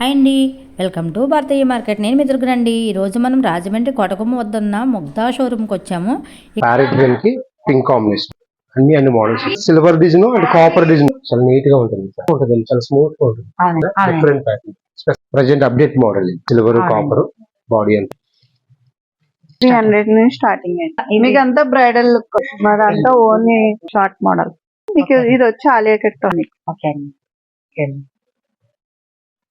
Hi అండి. Welcome to Bharatiya market. నేను మీ దుర్గనండి ఈరోజు మనం రాజమండ్రి కొటకొమ్మ వద్దన్న ముగ్ధా షోరూమ్కి వచ్చాము. ప్యారెట్ గ్రీన్కి పింక్ కాంబినేషన్. అన్ని అన్ని models silver design and copper design చాలా నీట్గా ఉంటుంది ఉంటుంది చాలా స్మూత్గా ఉంటుంది. Different pattern present update model silver copper body అంతా. త్రీ హండ్రెడ్ నుంచి స్టార్టింగ్ అండి మీకు అంతా బ్రైడల్ లుక్ మాదంతా ఓన్లీ షార్ట్ మోడల్ మీకు ఇది వచ్చి ఆలియా కట్ ఓకే అండి.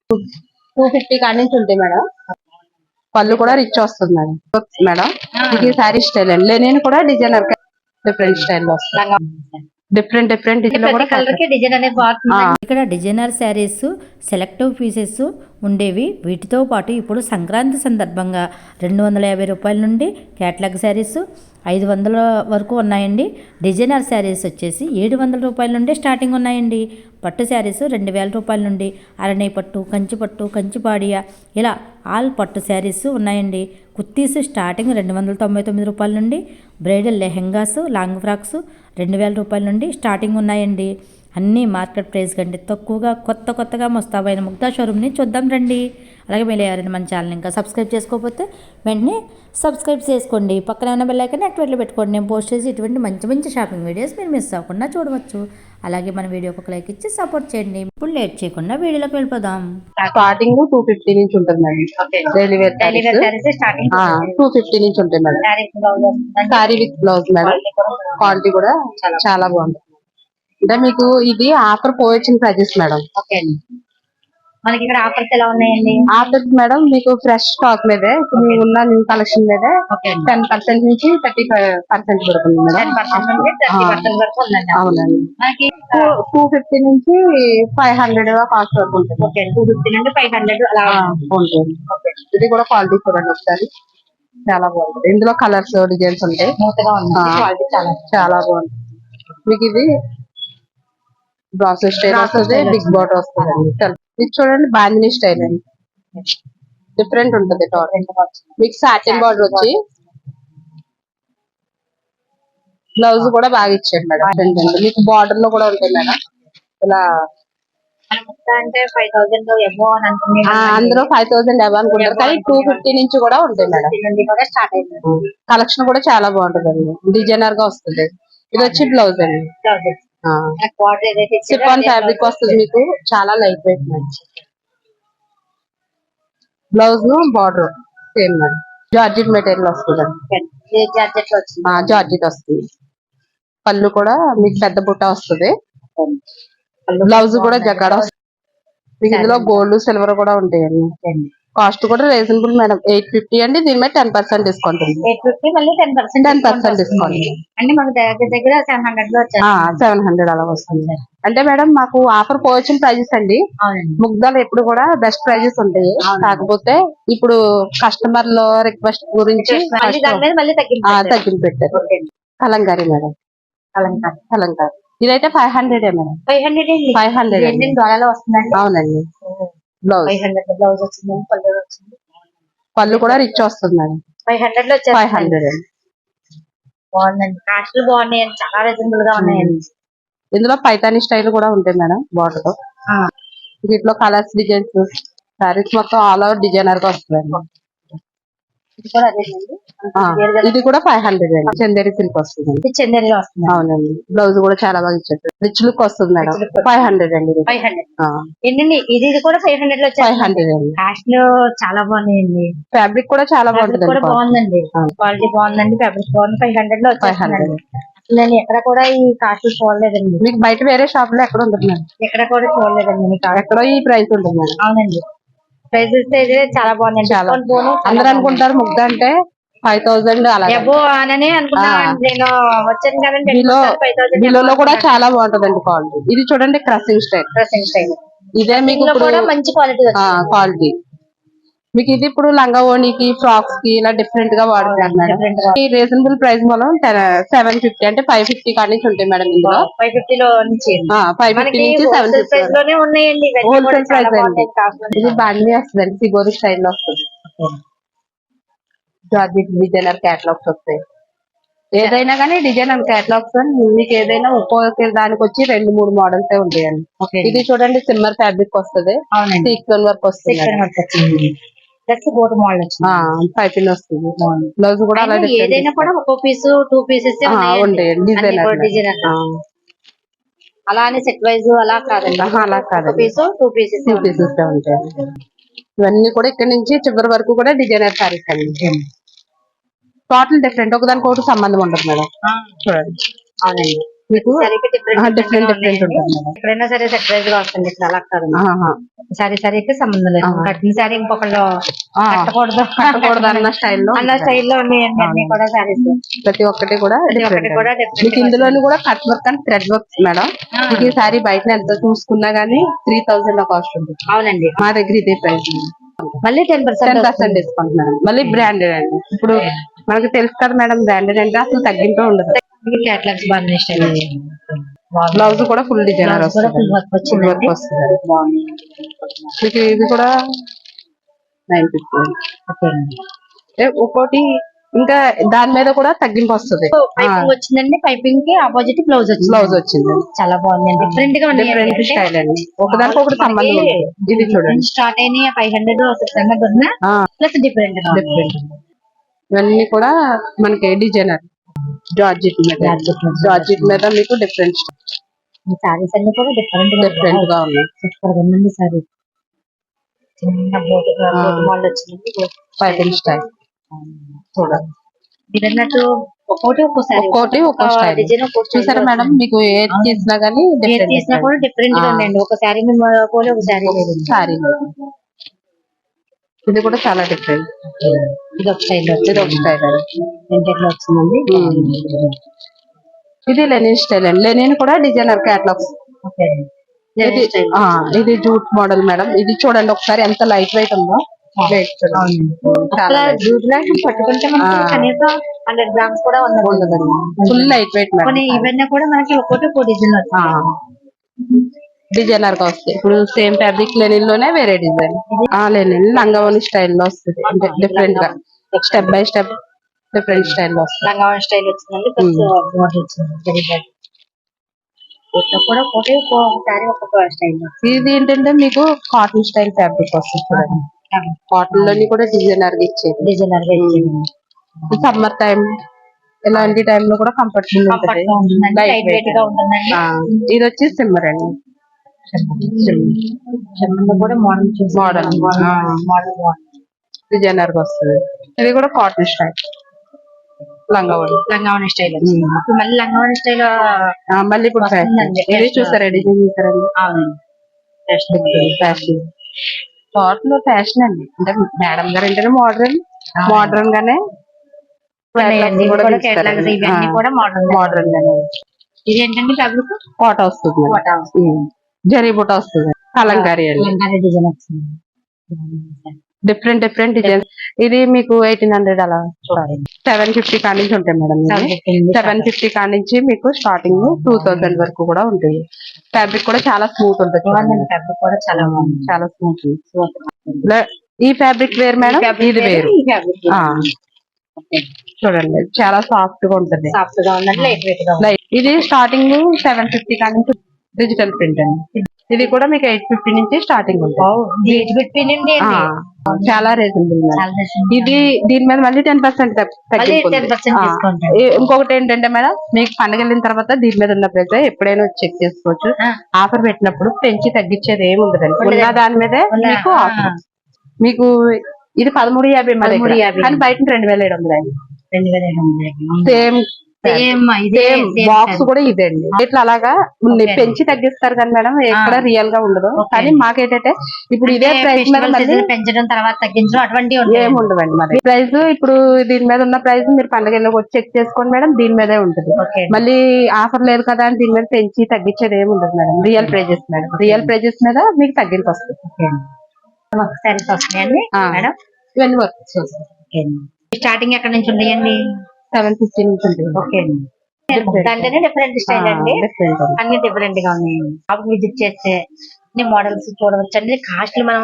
టూ ఫిఫ్టీ కాడి నుంచి ఉంటాయి మేడం. పళ్ళు కూడా రిచ్ వస్తుంది మేడం. మేడం ఇది శారీ స్టైల్ అండి. లెనిన్ కూడా డిజైనర్ డిఫరెంట్ స్టైల్లో వస్తుంది. డిఫరెంట్ డిఫరెంట్ ఇక్కడ డిజైనర్ శారీస్ సెలెక్టివ్ పీసెస్ ఉండేవి. వీటితో పాటు ఇప్పుడు సంక్రాంతి సందర్భంగా రెండు వందల యాభై రూపాయల నుండి క్యాట్లాగ్ శారీస్ ఐదు వందల వరకు ఉన్నాయండి. డిజైనర్ శారీస్ వచ్చేసి ఏడు వందల రూపాయల నుండి స్టార్టింగ్ ఉన్నాయండి. పట్టు శారీస్ రెండు వేల రూపాయల నుండి అరణే పట్టు కంచిపట్టు కంచిపాడియా ఇలా ఆల్ పట్టు శారీస్ ఉన్నాయండి. కుర్తీస్ స్టార్టింగ్ రెండు వందల తొంభై తొమ్మిది రూపాయల నుండి బ్రైడల్ లెహెంగాస్ లాంగ్ ఫ్రాక్స్ రెండు వేల రూపాయల నుండి స్టార్టింగ్ ఉన్నాయండి. అన్నీ మార్కెట్ ప్రైస్ కంటే తక్కువగా కొత్త కొత్తగా ముస్తాబైన ముగ్ధా షోరూమ్ని చూద్దాం రండి. అలాగే మీరు ఎవరైనా మన ఛానల్ ఇంకా సబ్స్క్రైబ్ చేసుకోకపోతే వెంటనే సబ్స్క్రైబ్ చేసుకోండి. పక్కన ఉన్న బెల్ ఐకాన్ యాక్టివేట్లో పెట్టుకోండి. నేను పోస్ట్ చేసి ఇటువంటి మంచి మంచి షాపింగ్ వీడియోస్ మీరు మిస్ అవ్వకుండా చూడవచ్చు. అలాగే మన వీడియోకి ఒక లైక్ ఇచ్చి సపోర్ట్ చేయండి. ఇప్పుడు లేట్ చేయకుండా వీడియోలోకి వెళ్ళిపోదాం. స్టార్టింగ్ టూ ఫిఫ్టీ నుంచి ఉంటుంది madam daily wear starting two fifty నుంచి ఉంటాయి madam sari with blouse madam quality కూడా చాలా బాగుంటుంది అంటే మీకు ఇది ఆఫర్ పోయొచ్చిన ప్రైజెస్ మేడం ఓకే అండి మనకి ఇక్కడ ఆఫర్స్ ఎలా ఉన్నాయండి? ఆఫర్ మేడం మీకు ఫ్రెష్ స్టాక్ మీదే. ఇప్పుడు ఉన్న న్యూ కలెక్షన్ మీదే టెన్ పర్సెంట్ నుంచి థర్టీ ఫైవ్ పర్సెంట్ వరకు అవునండి. మనకి టూ ఫిఫ్టీ నుంచి ఫైవ్ హండ్రెడ్ కాస్ట్ వరకు ఉంటుంది. ఓకే టూ ఫిఫ్టీ నుండి ఫైవ్ హండ్రెడ్ అలా ఉంటుంది. ఇది కూడా క్వాలిటీ చూడండి ఒకసారి. చాలా బాగుంటుంది ఇందులో కలర్స్ డిజైన్స్ ఉంటాయి. చాలా బాగుంటుంది మీకు ఇది బ్రాసెస్ స్టైల్ వస్తుంది బిగ్ బాట్ వస్తుంది. ఇది చూడండి బాందిని స్టైల్ అండి. డిఫరెంట్ ఉంటుంది టాప్ మీకు సాటిన్ బార్డర్ వచ్చి బ్లౌజ్ కూడా బాగా ఇచ్చాడు మేడం. మీకు బార్డర్లో కూడా ఉంటాయి మేడం ఇలా అంటే ఫైవ్ థౌసండ్ అవ్వ అనుకుంటారు. కానీ టూ ఫిఫ్టీ నుంచి కూడా ఉంటాయి మేడం కలెక్షన్ కూడా చాలా బాగుంటుంది అండి డిజైనర్గా వస్తుంది. ఇది వచ్చి బ్లౌజ్ అండి. సిఫాన్ ఫ్యాబ్రిక్ వస్తుంది మీకు. చాలా లైట్ వెయిట్ మంచి blouse border same madam georgette material వస్తుంది జార్జెట్ వస్తుంది? పళ్ళు కూడా మీకు పెద్ద బుట్ట వస్తుంది. బ్లౌజ్ కూడా జగాడ వస్తుంది. మీకు ఇందులో గోల్డ్ సిల్వర్ కూడా ఉంటాయండి. కాస్ట్ కూడా రీజనబుల్ మేడం. ఎయిట్ ఫిఫ్టీ అండి దీని మీద టెన్ పర్సెంట్ డిస్కౌంట్ ఉంది. ఎయిట్ ఫిఫ్టీ మళ్ళీ ten percent ten percent discount. అంటే మనకు దగ్గర దగ్గర సెవెన్ హండ్రెడ్లో సెవెన్ హండ్రెడ్ అలా వస్తుంది. అంటే మేడం మాకు ఆఫర్ పోవచ్చిన ప్రైజెస్ అండి. ముగ్ధాలు ఎప్పుడు కూడా బెస్ట్ ప్రైజెస్ ఉంటాయి. కాకపోతే ఇప్పుడు కస్టమర్లో రిక్వెస్ట్ గురించి తగ్గించి పెట్టారు. కలంకారీ మేడం. కలంకారీ. ఇదైతే five hundred madam. Five hundred అండి. ఫైవ్ హండ్రెడ్ వస్తుందండి. అవునండి. బ్లౌజ్ ఫైవ్ హండ్రెడ్ బ్లౌజ్ వచ్చింది? పళ్ళు వచ్చింది? పళ్ళు కూడా రిచ్ వస్తుంది మేడం ఫైవ్ హండ్రెడ్లో ఫైవ్ హండ్రెడ్ బాగుందండి కాస్ట్లు బాగున్నాయండి చాలా రీజనబుల్గా ఉన్నాయండి. ఇందులో పైతాని స్టైల్ కూడా ఉంటాయి మేడం బార్డర్. దీంట్లో కలర్స్ డిజైన్స్ సారీస్ మొత్తం ఆల్ ఓవర్ డిజైనర్గా వస్తుంది ఇది కూడా ఫైవ్ హండ్రెడ్ అండి. చందేరి సిల్క్ వస్తుంది. ఇది చందేరిలో వస్తుంది. అవునండి. బ్లౌజ్ కూడా చాలా బాగా ఇచ్చారు. రిచ్ లుక్ వస్తుంది మేడం. ఫైవ్ హండ్రెడ్ అండి ఫైవ్ హండ్రెడ్ ఏంటండి? ఇది కూడా ఫైవ్ హండ్రెడ్లో ఫైవ్ హండ్రెడ్ అండి. కాస్ట్లు చాలా బాగున్నాయండి. ఫ్యాబ్రిక్ కూడా చాలా కూడా బాగుంటుంది బాగుందండి. క్వాలిటీ బాగుందండి. ఫ్యాబ్రిక్ బాగుంది. ఫైవ్ హండ్రెడ్లో ఫైవ్ హండ్రెడ్ నేను ఎక్కడ కూడా ఈ కాస్ట్లు చూడలేదండి. మీకు బయట వేరే షాప్లో ఎక్కడ ఉంటుంది ఎక్కడ కూడా చూడలేదండి. కాస్ట్ ఎక్కడో ఈ ప్రైస్ ఉంటుంది అవునండి. ప్రైజెస్ అయితే చాలా బాగున్నాయి. చాలా. అందరూ అనుకుంటారు ముగ్గు అంటే ఫైవ్ థౌసండ్ అలా బిలో కూడా చాలా బాగుంటదండి క్వాలిటీ ఇది చూడండి క్రసింగ్ స్టైల్ డ్రెస్సింగ్ స్టైల్ ఇదే మీకు కూడా మంచి క్వాలిటీ క్వాలిటీ మీకు ఇది ఇప్పుడు లంగా ఓణికి ఫ్రాక్స్కి ఇలా డిఫరెంట్గా వాడుతున్నారు మేడం. ఈ రీజనబుల్ ప్రైస్ మూలం సెవెన్ ఫిఫ్టీ అంటే ఫైవ్ ఫిఫ్టీ కాడి నుంచి ఉంటాయి మేడం ఇందులో. ఫైవ్ ఫిఫ్టీ లో నుంచి. ఫైవ్ ఫిఫ్టీ నుంచి సెవెన్ హోల్సేల్ ఫిఫ్టీ ప్రైస్ చాలా price అండి. ఇది బాండీ వస్తుందండి సిగోరి స్టైల్లో వస్తుంది. జార్జెట్ డిజైనర్ క్యాటలాగ్స్ వస్తాయి. ఏదైనా కానీ డిజైన్ అండ్ కేటలాగ్స్ మీకు ఏదైనా ఒక్కొక్క దానికి వచ్చి రెండు మూడు మోడల్స్ ఉంటాయండి. ఇది చూడండి సిమ్మర్ ఫ్యాబ్రిక్ వస్తుంది. సీక్వెన్ వర్క్ వస్తుంది. ప్లస్ గోటు మోడల్ వచ్చింది పైపింగ్ వస్తుంది. బ్లౌజ్ కూడా ఏదైనా కూడా ఒక్కో పీస్ టూ పీసెస్ డిజైన్ అలా అని సెట్ వైజ్ అలా కాదండి. అలా కాదండి. Piece two pieces two pieces ఉంటాయి ఇవన్నీ కూడా ఇక్కడ నుంచి చివరి వరకు కూడా డిజైనర్ సారీస్ అండి. టోటల్ డిఫరెంట్ ఒకదానికి ఒకటి సంబంధం ఉండదు మేడం. చూడండి. అవునండి. మీకు డిఫరెంట్ different ఉంటుంది. ఎక్కడైనా సరే వైజ్గా వస్తుంది ఇక్కడ అలా ఆహా. సారీ సారీకి సంబంధం లేదు. కట్టిన సారీ ఇంకొకళ్ళు కట్టకూడదు. కట్టకూడదు అన్న స్టైల్లో అన్న స్టైల్లో ఉన్నాయండి అన్ని కూడా సారీస్ ప్రతి ఒక్కటి కూడా మీకు ఇందులోని కూడా cut work and thread work madam. మీకు ఈ సారీ బయట ఎంత చూసుకున్నా గానీ త్రీ థౌసండ్ కాస్ట్ ఉంటుంది. అవునండి. మా దగ్గర ఇదే ప్రైస్ మళ్ళీ ten ten percent percent discount madam మళ్ళీ బ్రాండెడ్ అండి. ఇప్పుడు మనకి తెలుసు కదా మేడం బ్రాండెడ్ అంటే అసలు తగ్గింపు ఉండదు. క్యాటలాగ్స్ స్టైల్ బ్లౌజ్ కూడా ఫుల్ డిజైనర్ వస్తుంది ఫుల్ వర్క్. వస్తుంది మీకు ఇది కూడా నైన్ ఫిఫ్టీ. ఓకే ఒక్కోటి ఇంకా దాని మీద కూడా తగ్గింపు వస్తుంది. వచ్చిందండి. పైపింగ్కి ఆపోజిట్ బ్లౌజ్ వచ్చింది. బ్లౌజ్ వచ్చింది. చాలా బాగుంది. డిఫరెంట్గా డిఫరెంట్ స్టైల్ అండి. ఒకదానికి ఒకటి సంబంధం. ఇది చూడండి. స్టార్ట్ అయినాయి. ఫైవ్ హండ్రెడ్ సిక్స్ హండ్రెడ్ ఉన్నా ప్లస్ డిఫరెంట్. డిఫరెంట్ ఇవన్నీ కూడా మనకి డిజైనర్ జార్జిట్ మీద Georgette మీద. జార్జిట్ మీద మీకు డిఫరెంట్ ఈ సారీస్ అన్ని కూడా డిఫరెంట్ డిఫరెంట్గా ఉన్నాయి సూపర్గా ఉందండి సారీ చిన్న బోట్ మోడల్ వచ్చింది పైపింగ్ స్టైల్ చూడండి ఇది అన్నట్టు ఒక్కోటి ఒక్కోసారి ఒక్కోటి ఒక్కో స్టైల్ డిజైన్ ఒక్కో చూసారా మేడం మీకు ఏది తీసినా గానీ ఏది తీసినా కూడా డిఫరెంట్గా ఆ. ఉందండి ఒక శారీ పోలే ఒక శారీ లేదు సారీ ఇది కూడా చాలా డిఫరెంట్ ఇది ఒక స్టైల్ ఇది ఒక స్టైల్ వచ్చిందండి ఇది లెనిన్ స్టైల్ అండి. లెనిన్ కూడా డిజైనర్ క్యాట్లాగ్స్ ఇది ఇది జూట్ మోడల్ మేడం. ఇది చూడండి ఒకసారి ఎంత లైట్ వెయిట్ ఉందో. పట్టుకుంటే. కనీసం హండ్రెడ్ గ్రామ్స్ కూడా ఉండదండి. Full light weight madam. ఇవన్నీ కూడా మనకి ఒక్కోటి ఒక్కో డిజైన్ వచ్చింది డిజైనర్గా వస్తాయి ఇప్పుడు సేమ్ ఫ్యాబ్రిక్ లెనిన్లోనే వేరే డిజైన్. ఆ లెనిన్ లంగవని స్టైల్లో వస్తుంది. అంటే డిఫరెంట్గా. స్టెప్ బై స్టెప్ డిఫరెంట్ స్టైల్లో వస్తుంది. లంగావన్ స్టైల్ వచ్చిందండి. స్టైల్ ఇది ఏంటంటే మీకు కాటన్ స్టైల్ ఫ్యాబ్రిక్ వస్తుంది చూడండి. కాటన్లోని కూడా డిజైనర్గా ఇచ్చేది. డిజైనర్గా ఇచ్చింది. సమ్మర్ టైం ఇలాంటి time లో కూడా కంఫర్టబుల్ కంఫర్ట్ ఉంటుంది. ఇది వచ్చి సిమ్మర్ అండి. చెమ్మంలో కూడా మోడల్. ఆ. మోడల్ డిజైనర్ వస్తుంది. ఇది కూడా కాటన్ స్టైల్ లంగవని లంగావని స్టైల్ ఇప్పుడు మళ్ళీ లంగావని స్టైల్ మళ్ళీ ఇప్పుడు. ఇది చూసారా డిజైన్ చూసారండి. అవునండి. ఫ్యాషన్ టోటల్ ఫ్యాషన్ అండి. అంటే మేడం గారు ఏంటంటే మోడర్న్ మోడర్న్ గానే మోడల్ మోడర్న్ గానే. ఇది ఏంటండి ఫ్యాబ్రిక్ కోట వస్తుంది. మేడం. జరీ బుట్ట వస్తుంది. Kalamkari design different different designs ఇది మీకు ఎయిటీన్ హండ్రెడ్ అలా చూడాలి. సెవెన్ ఫిఫ్టీ కానించి ఉంటాయి మేడం సెవెన్ ఫిఫ్టీ కానించి మీకు స్టార్టింగ్ టూ థౌసండ్ వరకు కూడా ఉంటాయి. ఫ్యాబ్రిక్ కూడా చాలా స్మూత్ ఉంటుంది. ఫ్యాబ్రిక్ కూడా చాలా చాలా స్మూత్ ఈ ఫ్యాబ్రిక్ వేరు మేడం? ఇది వేరు. చూడండి చాలా సాఫ్ట్గా ఉంటుంది సాఫ్ట్గా ఉందండి ఇది స్టార్టింగ్ సెవెన్ ఫిఫ్టీ కానించి డిజిటల్ ప్రింట్ అండి ఇది కూడా మీకు ఎయిట్ ఫిఫ్టీ నుంచి స్టార్టింగ్ ఉంటుంది చాలా రీజనబుల్ ఇది దీని మీద మళ్ళీ టెన్ పర్సెంట్ మళ్ళీ 10% discount. ఇంకొకటి ఏంటంటే మేడం మీకు పండుగ వెళ్ళిన తర్వాత దీని మీద ఉన్న ప్రైస్ ఎప్పుడైనా చెక్ చేసుకోవచ్చు. ఆఫర్ పెట్టినప్పుడు పెంచి తగ్గించేది ఏమి ఉండదండి. ఉన్న దాని మీదే మీకు. ఆఫర్ మీకు ఇది పదమూడు యాభై మా దగ్గర. 13.50. కానీ బయట రెండు వేల ఏడు వందలు సేమ్ బాక్స్ కూడా ఇదే అండి ఇట్లా అలాగా. పెంచి తగ్గిస్తారు కానీ మేడం ఎక్కడ రియల్గా ఉండదు. కానీ మాకేంటంటే ఇప్పుడు ఇదే ప్రైస్ పెంచడం తర్వాత తగ్గించడం అటువంటివి ఉంటాయి ఏమి ఉండవండి మరి. ప్రైస్ ఇప్పుడు దీని మీద ఉన్న ప్రైస్ మీరు పండుగ వచ్చి చెక్ చేసుకోండి మేడం దీని మీదే ఉంటుంది. మళ్ళీ ఆఫర్ లేదు కదా అని దీని మీద పెంచి తగ్గించేది ఏమి ఉండదు madam. Real prices madam. Real prices మీద మీకు తగ్గింపు వస్తుంది. మేడం. ఇవన్నీ వర్క్ స్టార్టింగ్ ఎక్కడ నుంచి ఉన్నాయండి సెవెన్ ఫిఫ్టీ నుంచి ఉంటుంది ఓకే దాంట్లోనే డిఫరెంట్ స్టైల్ అండి. అన్ని డిఫరెంట్గా ఉన్నాయి. షాప్ విజిట్ చేస్తే అన్ని మోడల్స్ చూడవచ్చు అండి. కాస్ట్లు మనం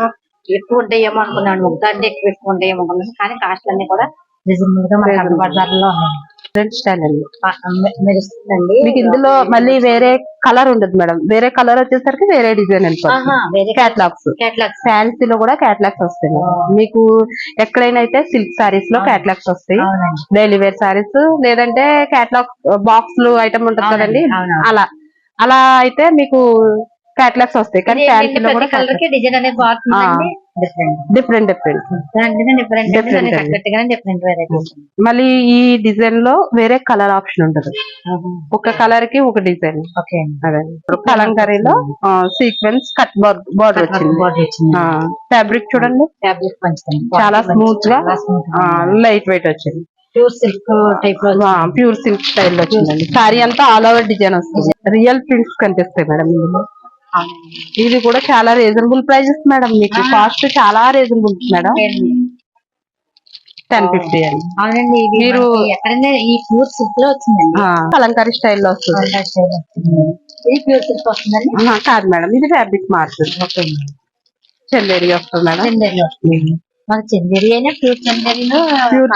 ఎక్కువ ఉంటాయేమో అనుకున్నాను. ముగ్గు అంటే ఎక్కువ ఎక్కువ ఉంటాయేమో అనుకున్నాను. కానీ కాస్ట్లు అన్ని కూడా డిఫరెంట్ స్టైల్ అండి. మీకు ఇందులో మళ్ళీ వేరే కలర్ ఉండదు మేడం. వేరే కలర్ వచ్చేసరికి వేరే డిజైన్ వేరే క్యాట్లాగ్స్ ఫ్యాన్సీ లో కూడా క్యాట్లాగ్స్ వస్తాయి. మీకు ఎక్కడైనా అయితే సిల్క్ సారీస్లో క్యాట్లాగ్స్ వస్తాయి. డైలీ వేర్ సారీస్ లేదంటే క్యాట్లాగ్ బాక్స్ ఐటమ్ ఉంటుంది కదండి. అలా అలా అయితే మీకు క్యాట్లాగ్స్ వస్తాయి. కానీ కలర్కి డిజైన్ బాగుంటుందండి డిఫరెంట్ డిఫరెంట్ డిఫరెంట్ మళ్ళీ ఈ డిజైన్లో వేరే కలర్ ఆప్షన్ ఉంటుంది. ఒక కలర్కి ఒక డిజైన్ అదే. కలంకారీలో సీక్వెన్స్ కట్ బార్డర్ వచ్చింది. ఫ్యాబ్రిక్ చూడండి. ఫ్యాబ్రిక్ చాలా స్మూత్గా లైట్ వెయిట్ వచ్చింది. ప్యూర్ సిల్క్ టైప్లో ప్యూర్ సిల్క్ స్టైల్ వచ్చిందండి. సారీ అంతా ఆల్ ఓవర్ డిజైన్ వస్తుంది. రియల్ ప్రింట్స్ కనిపిస్తాయి మేడం. ఇది కూడా చాలా రీజనబుల్ ప్రైజెస్ మేడం మీకు కాస్ట్ చాలా రీజనబుల్ మేడం టెన్ ఫిఫ్టీ అండి. అవునండి మీరు- ఎక్కడైనా ఈ ప్యూర్ సిల్క్లో వచ్చిందండి కలంకారీ స్టైల్లో వస్తుంది. ఇది ప్యూర్ సిల్క్ వస్తుందండి? కాదు మేడం ఇది ఫ్యాబ్రిక్ మారుతుంది ఓకే చందేరి వస్తుంది మేడం చందేరి వస్తుంది. చందేరి అయినా ప్యూర్ చందేరిలో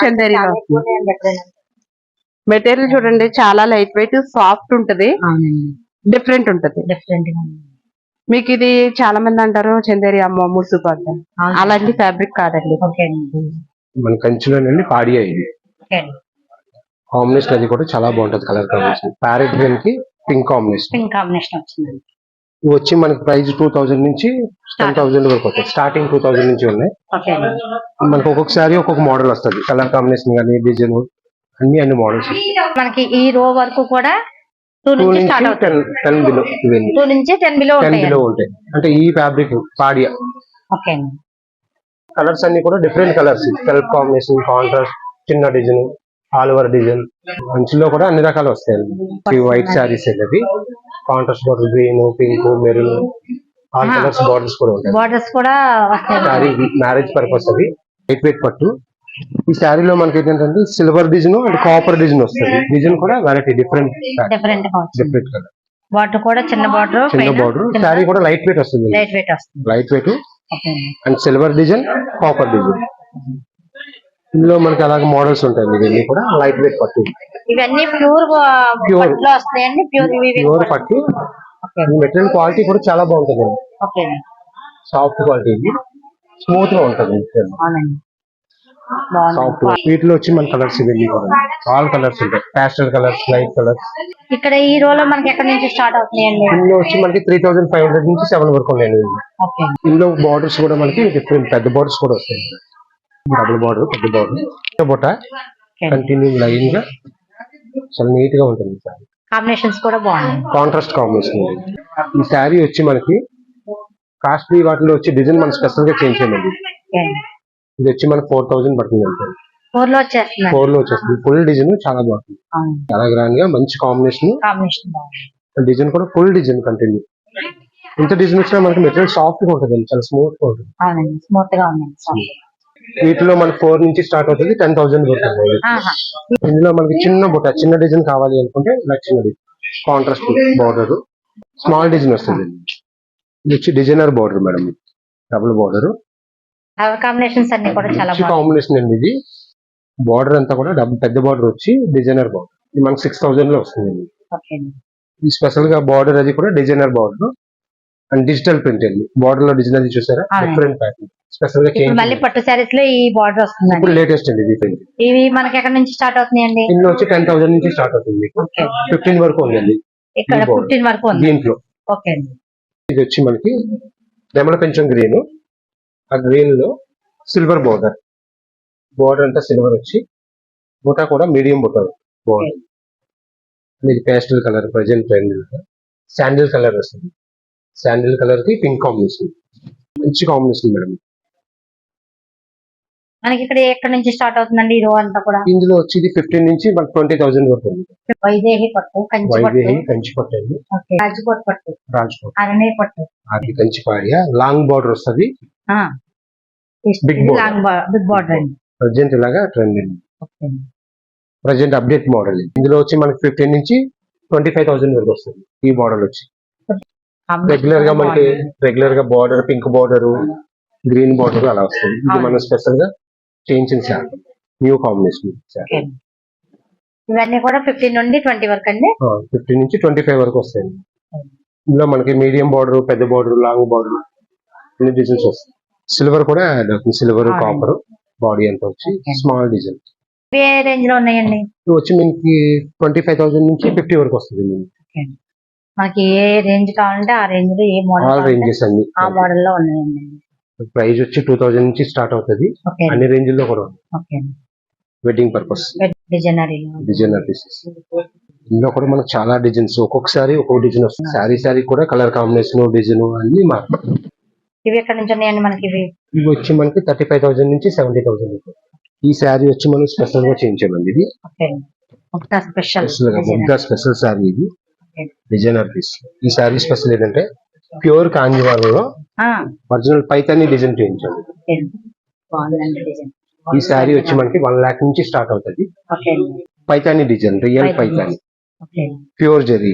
చందేరిలో వస్తుంది. మెటీరియల్ చూడండి చాలా లైట్ వెయిట్ సాఫ్ట్ ఉంటది. డిఫరెంట్ ఉంటది డిఫరెంట్ మీకు ఇది చాలా మంది అంటారు చందేరి అమ్మ ముసుగు అలాంటి ఫ్యాబ్రిక్ కాదండి. మన కంచిలోనండి పాడియా ఇది. కాంబినేషన్ అది కూడా చాలా బాగుంటది కలర్ కాంబినేషన్ ప్యారెట్ గ్రీన్కి పింక్ కాంబినేషన్ పింక్ కాంబినేషన్ వచ్చిందండి. ఇవి వచ్చి మనకి ప్రైస్ టూ థౌజండ్ నుంచి టెన్ థౌసండ్ వరకు వస్తాయి. స్టార్టింగ్ టూ థౌసండ్ నుంచి ఉన్నాయి. మనకు ఒక్కొక్కసారి ఒక్కొక్క మోడల్ వస్తుంది. కలర్ కాంబినేషన్ కానీ డిజైన్ అన్ని అన్ని మోడల్స్ మనకి ఈ రో వరకు కూడా టూ నుంచి స్టార్ట్ టెన్ టెన్ బిలో ఇవన్నీ. టూ నుంచి టెన్ బిలో టెన్ ఉంటాయి. బిలో ఉంటాయి. అంటే ఈ ఫ్యాబ్రిక్ పాడియా. ఓకే అండి. కలర్స్ అన్ని కూడా different colours self combination contrast చిన్న డిజైన్ ఆల్ ఓవర్ డిజైన్ మంచిలో కూడా అన్ని రకాలు వస్తాయి ఈ వైట్ శారీస్ అనేది contrast border green pink maroon all colours borders కూడా ఉంటాయి. బార్డర్స్ కూడా మ్యారేజ్ పర్పస్ అది. లైట్ వెయిట్ పట్టు ఈ శారీలో మనకి ఏంటంటే silver design and copper design వస్తుంది డిజైన్ కూడా variety different different different colour border కూడా చిన్న బార్డర్ చిన్న బార్డర్ శారీ కూడా లైట్ వెయిట్ వస్తుంది. లైట్ వెయిట్ వస్తుంది. లైట్ వెయిట్ అండి సిల్వర్ డిజైన్ కాపర్ డిజైన్ ఇందులో మనకి అలాగే మోడల్స్ ఉంటాయి ఇవన్నీ కూడా లైట్ వెయిట్ పట్టు. ఇవన్నీ ప్యూర్ ప్యూర్ ప్యూర్ పట్టు. మెటీరియల్ క్వాలిటీ కూడా చాలా బాగుంటుంది. సాఫ్ట్ క్వాలిటీ స్మూత్గా ఉంటుంది. సాఫ్ట్ వీటిలో వచ్చి మన కలర్స్ ఇవన్నీ ఆల్ కలర్స్ ఉంటాయి. ప్యాస్టల్ కలర్స్ లైట్ కలర్స్ ఇక్కడ ఈ రోలో మనకి ఎక్కడి నుంచి స్టార్ట్ అవుతున్నాయండి? ఇందులో వచ్చి మనకి త్రీ థౌసండ్ ఫైవ్ హండ్రెడ్ నుంచి సెవెన్ వరకు ఉన్నాయి ఓకే. ఇందులో బార్డర్స్ కూడా మనకి డిఫరెంట్ పెద్ద బార్డర్స్ కూడా వస్తాయి డబుల్ బార్డర్ పెద్ద బార్డర్ బొట్ట. కంటిన్యూ లైన్గా చాలా నీట్గా ఉంటుంది కాంబినేషన్స్ కూడా బాగున్నాయి. కాంట్రాస్ట్ కాంబినేషన్ ఈ శారీ వచ్చి మనకి కాస్ట్లీ వాటిలో వచ్చి డిజైన్ మనం స్పెషల్గా చేంజ్ చేయండి ఇది వచ్చి మనకి ఫోర్ థౌసండ్ పడుతుంది అంతే. ఫోర్లో వచ్చేస్తున్నాయి ఫోర్లో వచ్చేస్తుంది. ఫుల్ డిజైన్ చాలా బాగుంటుంది చాలా గ్రాండ్గా మంచి కాంబినేషన్ డిజైన్ కూడా ఫుల్ డిజైన్ కంటిన్యూ ఇంత డిజైన్ వచ్చినా మనకి మెటీరియల్ సాఫ్ట్గా ఉంటుంది. చాలా స్మూత్గా ఉంటుంది. స్మూత్గా వీటిలో మనకి ఫోర్ నుంచి స్టార్ట్ అవుతుంది టెన్ థౌసండ్. ఇందులో మనకి చిన్న బుట్ట చిన్న డిజైన్ కావాలి అనుకుంటే ఇలా చిన్నది. కాంట్రాస్ట్ బార్డర్ స్మాల్ డిజైన్ వస్తుంది. ఇది వచ్చి designer border madam. Double border combinations అన్ని కూడా చాలా కాంబినేషన్ అండి ఇది. బార్డర్ అంతా కూడా డబుల్ పెద్ద బార్డర్ వచ్చి డిజైనర్ బార్డర్ ఇది మనకి సిక్స్ థౌసండ్లో వస్తుంది. అండి. ఈ స్పెషల్గా బార్డర్ అది కూడా designer border and digital print అండి. బార్డర్లో డిజైన్ అది చూసారా. డిఫరెంట్ ప్యాటర్న్ స్పెషల్గా మళ్ళీ పట్టు శారీస్లో ఈ బార్డర్ వస్తుందండి. ఇప్పుడు లేటెస్ట్ అండి ఇది print. ఇవి మనకి ఎక్కడి నుంచి స్టార్ట్ అవుతున్నాయండి? ఇందులో వచ్చి టెన్ థౌసండ్ నుంచి స్టార్ట్ అవుతుంది ఫిఫ్టీన్ వరకు ఉందండి. ఇక్కడ. ఫిఫ్టీన్ వరకు ఉంది. దీంట్లో. ఓకే అండి. ఇది వచ్చి మనకి రెమల పెంచం గ్రీన్. ఆ గ్రీన్లో సిల్వర్ బోర్డర్. బోర్డర్ అంతా సిల్వర్ వచ్చి బుట్ట కూడా మీడియం బుట్ట బోర్డర్. ఇది pastel colour present trend sandal colour వస్తుంది. శాండిల్ కలర్కి పింక్ కాంబినేషన్. మంచి కాంబినేషన్ మేడం. మనకి ఇక్కడ ఎక్కడి నుంచి స్టార్ట్ అవుతుందండి ఈ రో అంతా కూడా? ఇందులో వచ్చి ఇది ఫిఫ్టీన్ నుంచి మనకి ట్వంటీ థౌసండ్ వరకు వైదేహి పట్టు కంచి వైదేహి కంచి పట్టు అండి. రాజ్కోట్ పట్టు. రాజ్కోట్. అరణ్య పట్టు. అది కంచి పాడియా. లాంగ్ బార్డర్ వస్తుంది. బిగ్ బార్డర్ అండి ప్రజెంట్ ఇలాగా ట్రెండ్ అండి ప్రజెంట్ అప్డేట్ మోడల్ ఇందులో వచ్చి మనకి ఫిఫ్టీన్ నుంచి ట్వంటీ ఫైవ్ థౌసండ్ వరకు వస్తుంది ఈ మోడల్ వచ్చి. రెగ్యులర్గా మనకి రెగ్యులర్గా border pink border green border అలా వస్తుంది. ఇది. మనం స్పెషల్గా చేయించిన శారీ న్యూ కాంబినేషన్ ఓకే ఇవన్నీ కూడా ఫిఫ్టీన్ నుండి ట్వంటీ వరకు అండి? ఫిఫ్టీన్ నుంచి ట్వంటీ ఫైవ్ వరకు వస్తాయి ఇందులో మనకి మీడియం బార్డర్ పెద్ద బార్డర్ లాంగ్ బార్డర్ అన్ని డిజైన్స్ వస్తాయి. సిల్వర్ కూడా సిల్వర్. కాపర్ బాడీ అంతా వచ్చి. స్మాల్ డిజైన్ ఏ రేంజ్లో ఉన్నాయండి వచ్చి మనకి ట్వంటీ ఫైవ్ థౌసండ్ నుంచి ఫిఫ్టీ వరకు వస్తుంది మనకి ఏ రేంజ్ కావాలంటే ఆ రేంజ్లో ఏ మోడల్ రేంజెస్ అన్ని ఆ మోడల్లో ఉన్నాయండి. ప్రైస్ వచ్చి టూ థౌసండ్ నుంచి స్టార్ట్ అవుతుంది. అన్ని రేంజ్లో కూడా వెడ్డింగ్ పర్పస్ డిజైనరీ డిజైనర్ పీసెస్ ఇందులో కూడా మనకు చాలా డిజైన్స్ ఒక్కొక్కసారి ఒక్కొక్క డిజైన్ వస్తుంది. శారీ శారీ కూడా కలర్ కాంబినేషన్ డిజైన్ అన్ని మారుతాయి. ఇవి ఎక్కడి నుంచి ఉన్నాయండి మనకి ఇవి? ఇవి వచ్చి మనకి థర్టీ ఫైవ్ థౌసండ్ నుంచి సెవెంటీ థౌసండ్ ఈ శారీ వచ్చి మనం స్పెషల్గా చేయించామండి ఇది. స్పెషల్ ముగ్గా స్పెషల్ శారీ ఇది. డిజైనర్ పీస్ ఈ శారీ స్పెషల్ ఏంటంటే ప్యూర్ కాంజీవరంలో ఒరిజినల్ పైతాని డిజైన్ చేయించాము డిజైన్. ఈ శారీ వచ్చి మనకి వన్ లాక్ నుంచి స్టార్ట్ అవుతుంది. Paithani design real Paithani. Pure zari.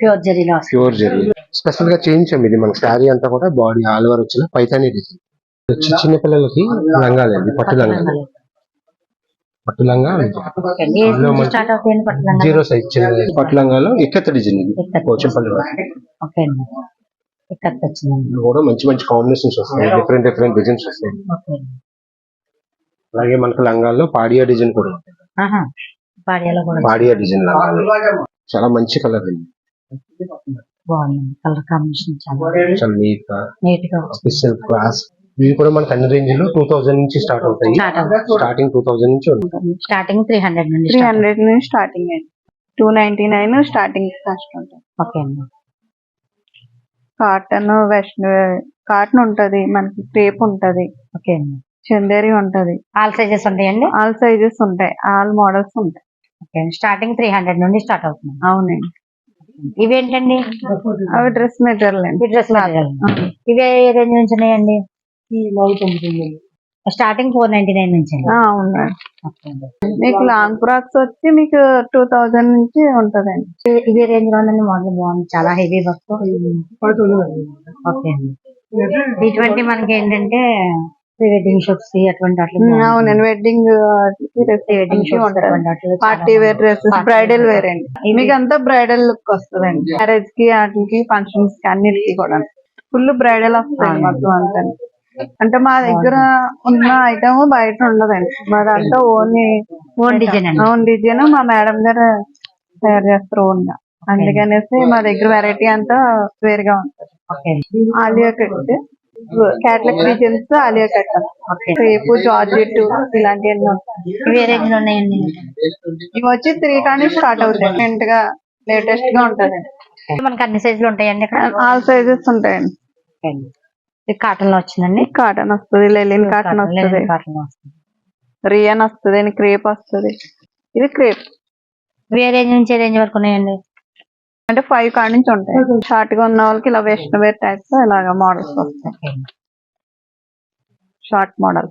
Pure వస్తుంది ప్యూర్ జరీ. స్పెషల్గా చేయించాం ఇది. మన శారీ అంతా కూడా బాడీ ఆల్ ఓవర్ వచ్చిన పైతాని డిజైన్ వచ్చి చిన్న పిల్లలకి లంగాలండి పట్టు లంగా. పట్టు లంగా మనకి జీరో సైజ్ చిన్న పట్టు లంగాలో ఎక్కత డిజైన్ ఇది. పోచంపల్లి అండి. కూడా మంచి మంచి కాంబినేషన్స్ వస్తాయి. డిఫరెంట్ డిఫరెంట్ డిజైన్స్ వస్తాయి. అలాగే మనకు లంగాల్లో పాడియా డిజైన్ కూడా పాడియా డిజైన్ లంగాలు. చాలా మంచి కలర్ అండి బాగుందండి కలర్ కాంబినేషన్ చాలా నీట్గా స్పెషల్ క్లాస్ ఇవి కూడా మనకు అన్ని రేంజ్లో టూ థౌసండ్ నుంచి స్టార్ట్ అవుతాయి. స్టార్టింగ్ టూ థౌసండ్ నుంచి స్టార్టింగ్ త్రీ హండ్రెడ్ నుండి త్రీ. హండ్రెడ్ నుంచి స్టార్టింగ్ అండి. Two ninety nine starting cost ఉంటుంది. ఓకే అండి. కాటన్ వెస్ట్ కాటన్ ఉంటది. మనకి క్రేప్ ఉంటది. ఓకే అండి. చందేరి ఉంటది. ఆల్ సైజెస్ ఉంటాయండి? ఆల్ సైజెస్ ఉంటాయి. ఆల్ మోడల్స్ ఉంటాయి. ఓకే అండి. స్టార్టింగ్ త్రీ హండ్రెడ్ నుండి స్టార్ట్ అవుతుంది. అవునండి. ఇవేంటండి? అవి డ్రెస్ మెటీరియల్ అండి. Dress material. ఇవే ఏ రేంజ్ నుంచి ఉన్నాయండి స్టార్టింగ్ ఫోర్ నైన్టీ నైన్ నుంచి. మీకు లాంగ్ ఫ్రాక్స్ వచ్చి మీకు టూ థౌజండ్ నుంచి ఉంటదండి. ఇవే రేంజ్లో ఉందండి మోడల్ బాగుంది చాలా హెవీ వర్క్ ఓకే అండి. ఇటువంటి మనకి ఏంటంటే ప్రీ వెడ్డింగ్ షూట్స్ అటువంటి. అవునండి wedding pre wedding party wear dresses bridal. Wear అండి. మీకు అంతా బ్రైడల్ లుక్ వస్తుందండి. మ్యారేజ్కి వాటికి ఫంక్షన్స్కి అన్నిటికి కూడా. ఫుల్ బ్రైడల్ వస్తుంది మొత్తం అంతా. అంటే మా దగ్గర ఉన్న ఐటమ్ బయట ఉండదండి. మాదంతా ఓన్లీ ఓన్ డిజైన్ అండి. ఓన్ డిజైన్ మా మేడం గారు తయారు చేస్తారు ఓన్గా అందుకనేసి మా దగ్గర వెరైటీ అంతా వేరుగా ఉంటుంది. Okay Alia cut catalogue designs Alia cut రేపు జార్జెట్ రేంజ్లో ఉన్నాయండి ఇవి వచ్చి త్రీ కానీ స్టార్ట్ అవుతాయి. డిఫరెంట్గా లేటెస్ట్గా ఉంటది మనకి అన్ని సైజులు ఉంటాయండి ఇక్కడ? ఆల్ సైజెస్ ఉంటాయండి. కాటన్లో వచ్చిందండి? కాటన్ వస్తుంది లెలిన్ కాటన్ వస్తుంది. కాటన్లో వస్తుంది. రియన్ వస్తుంది క్రేప్ వస్తుంది. ఇది క్రేప్ ఇవే రేంజ్ నుంచి రేంజ్ వరకు ఉన్నాయండి? అంటే ఫైవ్ కాడ నుంచి ఉంటాయి. షార్ట్గా ఉన్న వాళ్ళకి ఇలా వెస్ట్ వేర్ టైప్స్ ఇలాగ మోడల్స్ వస్తాయి. Short model.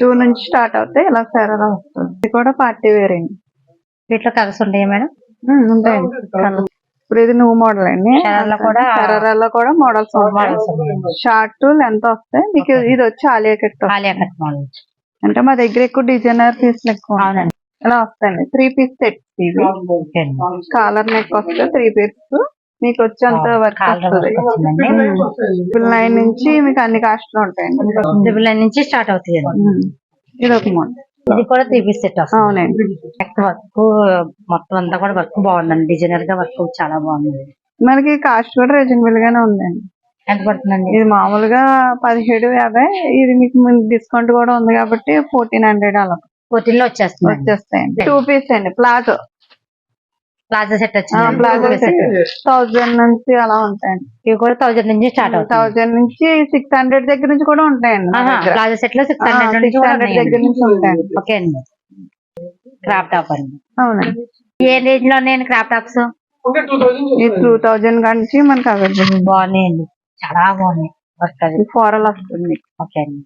టూ నుంచి స్టార్ట్ అవుతాయి ఇలా సరదా వస్తుంది. ఇది కూడా పార్టీ వేర్ అండి వీటిలో కలర్స్ ఉంటాయా. మేడం ఉంటాయండి. ఇప్పుడు ఇది నువ్వు మోడల్ అండి. శరారాలో కూడా- మోడల్స్. షార్ట్ లెంత్ వస్తాయి. మీకు ఇది వచ్చి Alia cut. Alia cut model అంటే మా దగ్గర ఎక్కువ డిజైనర్ పీస్లు ఎక్కువ ఇలా వస్తాయండి. త్రీ పీస్ సెట్స్ ఇవి. కాలర్ నెక్ వస్తే త్రీ పీస్ మీకు వచ్చేంత వర్క్ కాలర్ వస్తుంది. ట్రిపుల్ నైన్ నుంచి మీకు అన్ని కాస్ట్లో ఉంటాయండి. ట్రిపుల్ నైన్ నుంచి స్టార్ట్ అవుతాయండి. ఉమ్. ఇది ఒక మోడల్ ఇది కూడా త్రీ పీస్ సెట్ అవునండి. వర్క్ మొత్తం అంతా కూడా వర్క్ బాగుందండి. డిజైనర్గా వర్క్ చాలా బాగుంది మనకి కాస్ట్ కూడా రీజనబుల్ గానే ఉందండి. ఎంత పడుతుందండి? ఇది మామూలుగా పదిహేడు యాభై. ఇది మీకు డిస్కౌంట్ కూడా ఉంది కాబట్టి ఫోర్టీన్ హండ్రెడ్ అలా. ఫోర్టీన్లో వచ్చేస్తుంది వచ్చేస్తాయండి. టూ పీస్ అండి. ప్లాజో ప్లాజా సెట్ ప్లాజో వచ్చింది థౌజండ్ నుంచి అలా ఉంటాయండి. ఇవి కూడా థౌజండ్ నుంచి స్టార్ట్ అవుతాయి థౌజండ్ నుంచి సిక్స్ హండ్రెడ్ దగ్గర నుంచి కూడా ఉంటాయండి ప్లాజా సెట్లో సిక్స్ హండ్రెడ్ నుంచి సిక్స్ హండ్రెడ్. దగ్గర నుంచి ఉంటాయండి. ఓకే అండి. క్రాప్ టాప్ అండి. అవునండి. ఏ రేంజ్లో ఉన్నాయండి క్రాప్ టాప్స్ ఈ టూ థౌజండ్ నుంచి మనకి అవైలబుల్ బాగున్నాయండి. చాలా బాగున్నాయి. ఫోరల్ వస్తుంది. ఓకే అండి.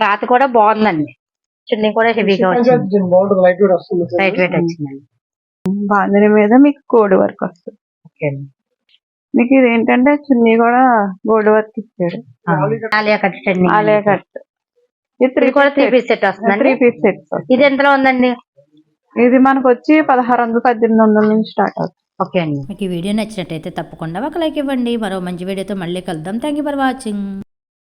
క్లాత్ కూడా బాగుందండి. చున్నీ కూడా హెవీగా వచ్చింది. లైట్ వెయిట్ వచ్చిందండి. బాందిని మీద మీకు కోడ్ వర్క్ వస్తుంది. ఓకే అండి. మీకు ఇది ఏంటంటే చున్నీ కూడా గోల్డ్ వర్క్ ఇచ్చాడు ఆలియా కట్ ఆలియా కట్. ఇది కూడా త్రీ పీస్ సెట్ వస్తుందండి? త్రీ పీస్ సెట్స్ ఇది ఎంతలో ఉందండి? ఇది మనకు వచ్చి పదహారు వందలు పద్దెనిమిది వందల నుంచి స్టార్ట్ అవుతుంది. ఓకే అండి. మీకు ఈ వీడియో నచ్చినట్టయితే తప్పకుండా ఒక లైక్ ఇవ్వండి. మరో మంచి వీడియోతో మళ్ళీ కలుద్దాం. Thank you for watching